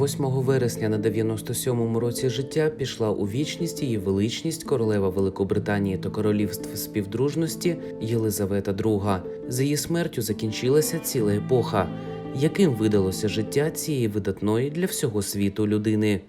8 вересня на 97-му році життя пішла у вічність її величність королева Великобританії та королівств співдружності Єлизавета II. За її смертю закінчилася ціла епоха. Яким видалося життя цієї видатної для всього світу людини?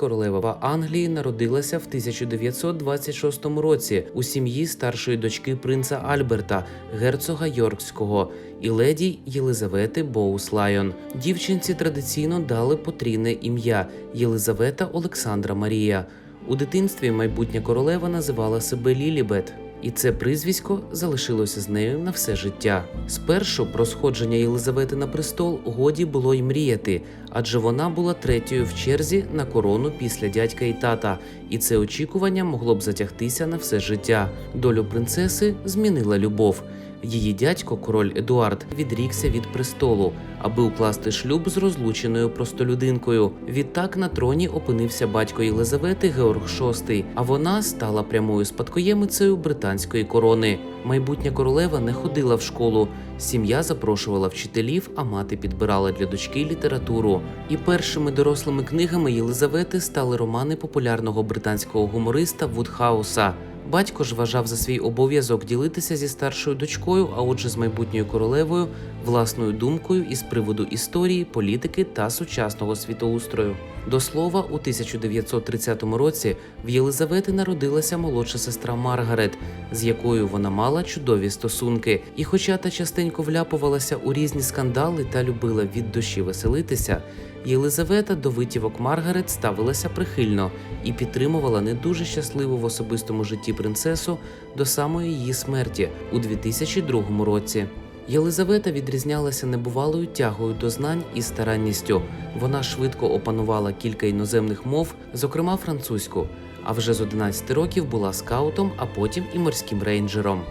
Королева Англії народилася в 1926 році у сім'ї старшої дочки принца Альберта, герцога Йоркського і леді Єлизавети Боус Лайон. Дівчинці традиційно дали потрійне ім'я Єлизавета Олександра Марія. У дитинстві майбутня королева називала себе Лілібет. І це прізвисько залишилося з нею на все життя. Спершу про сходження Єлизавети на престол годі було й мріяти, адже вона була третьою в черзі на корону після дядька і тата, і це очікування могло б затягтися на все життя. Долю принцеси змінила любов. Її дядько, король Едуард, відрікся від престолу, аби укласти шлюб з розлученою простолюдинкою. Відтак на троні опинився батько Єлизавети Георг VI, а вона стала прямою спадкоємицею британської корони. Майбутня королева не ходила в школу. Сім'я запрошувала вчителів, а мати підбирала для дочки літературу. І першими дорослими книгами Єлизавети стали романи популярного британського гумориста Вудхауса. Батько ж вважав за свій обов'язок ділитися зі старшою дочкою, а отже, з майбутньою королевою, власною думкою із приводу історії, політики та сучасного світоустрою. До слова, у 1930 році в Єлизавети народилася молодша сестра Маргарет, з якою вона мала чудові стосунки. І, хоча та частенько вляпувалася у різні скандали та любила від душі веселитися, Єлизавета до витівок Маргарет ставилася прихильно і підтримувала не дуже щасливу в особистому житті принцесу до самої її смерті у 2002 році. Єлизавета відрізнялася небувалою тягою до знань і старанністю. Вона швидко опанувала кілька іноземних мов, зокрема французьку. А вже з 11 років була скаутом, а потім і морським рейнджером.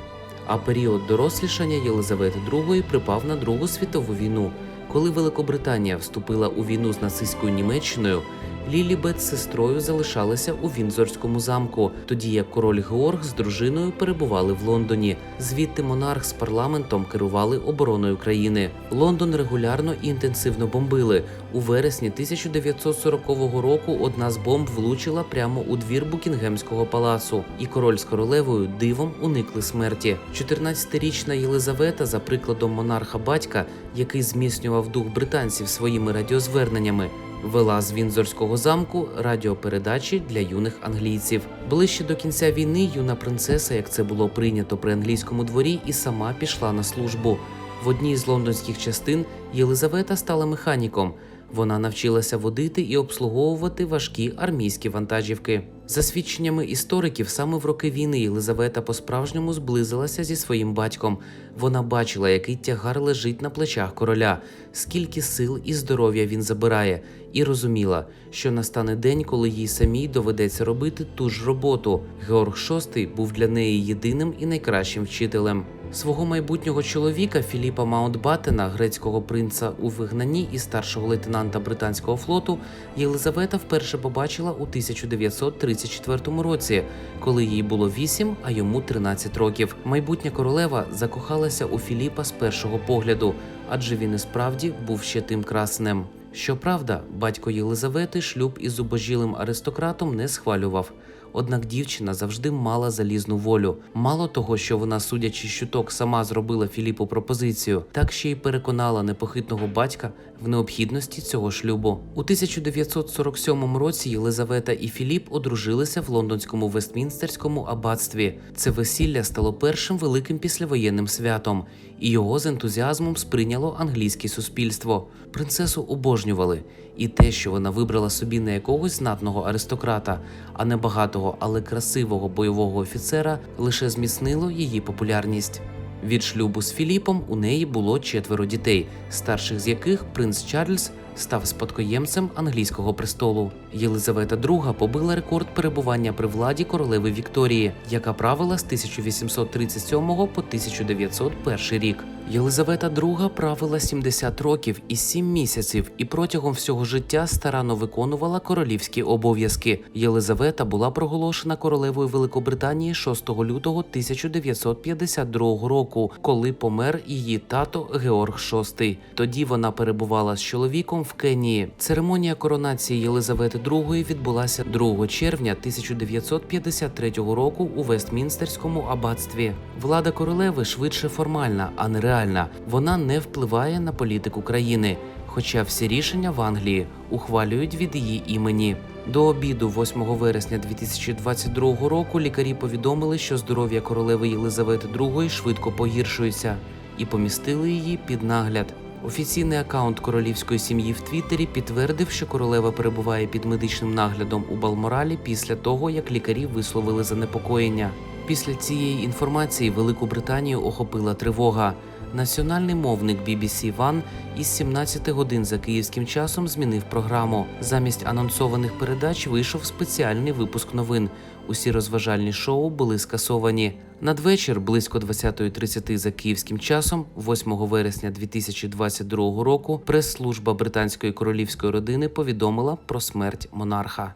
А період дорослішання Єлизавети II припав на Другу світову війну. Коли Великобританія вступила у війну з нацистською Німеччиною, Лілібет з сестрою залишалися у Вінзорському замку, тоді як король Георг з дружиною перебували в Лондоні. Звідти монарх з парламентом керували обороною країни. Лондон регулярно і інтенсивно бомбили. У вересні 1940 року одна з бомб влучила прямо у двір Букінгемського палацу, і король з королевою дивом уникли смерті. 14-річна Єлизавета, за прикладом монарха батька, який зміцнював дух британців своїми радіозверненнями, вела з Вінзорського замку радіопередачі для юних англійців. Ближче до кінця війни юна принцеса, як це було прийнято при англійському дворі, і сама пішла на службу. В одній з лондонських частин Єлизавета стала механіком. Вона навчилася водити і обслуговувати важкі армійські вантажівки. За свідченнями істориків, саме в роки війни Єлизавета по-справжньому зблизилася зі своїм батьком. Вона бачила, який тягар лежить на плечах короля, скільки сил і здоров'я він забирає, і розуміла, що настане день, коли їй самій доведеться робити ту ж роботу. Георг VI був для неї єдиним і найкращим вчителем. Свого майбутнього чоловіка Філіпа Маунтбатена, грецького принца у вигнанні і старшого лейтенанта британського флоту, Єлизавета вперше побачила у 1934 році, коли їй було 8, а йому 13 років. Майбутня королева закохалася у Філіпа з першого погляду, адже він і справді був ще тим краснем. Щоправда, батько Єлизавети шлюб із зубожілим аристократом не схвалював. Однак дівчина завжди мала залізну волю. Мало того, що вона, судячи з чуток, сама зробила Філіпу пропозицію, так ще й переконала непохитного батька в необхідності цього шлюбу. У 1947 році Єлизавета і Філіп одружилися в лондонському Вестмінстерському аббатстві. Це весілля стало першим великим післявоєнним святом, і його з ентузіазмом сприйняло англійське суспільство. Принцесу обожнювали, і те, що вона вибрала собі не якогось знатного аристократа, а не багатого, але красивого бойового офіцера, лише зміцнило її популярність. Від шлюбу з Філіпом у неї було четверо дітей, старших з яких принц Чарльз став спадкоємцем англійського престолу. Єлизавета II побила рекорд перебування при владі королеви Вікторії, яка правила з 1837 по 1901 рік. Єлизавета II правила 70 років і 7 місяців, і протягом всього життя старанно виконувала королівські обов'язки. Єлизавета була проголошена королевою Великобританії 6 лютого 1952 року, коли помер її тато Георг VI. Тоді вона перебувала з чоловіком в Кенії. Церемонія коронації Єлизавети II відбулася 2 червня 1953 року у Вестмінстерському аббатстві. Влада королеви швидше формальна, а не реальна. Вона не впливає на політику країни. Хоча всі рішення в Англії ухвалюють від її імені. До обіду 8 вересня 2022 року лікарі повідомили, що здоров'я королеви Єлизавети II швидко погіршується, і помістили її під нагляд. Офіційний акаунт королівської сім'ї в Твіттері підтвердив, що королева перебуває під медичним наглядом у Балморалі після того, як лікарі висловили занепокоєння. Після цієї інформації Велику Британію охопила тривога. Національний мовник BBC One із 17 годин за київським часом змінив програму. Замість анонсованих передач вийшов спеціальний випуск новин. Усі розважальні шоу були скасовані. Надвечір, близько 20.30 за київським часом, 8 вересня 2022 року, прес-служба британської королівської родини повідомила про смерть монарха.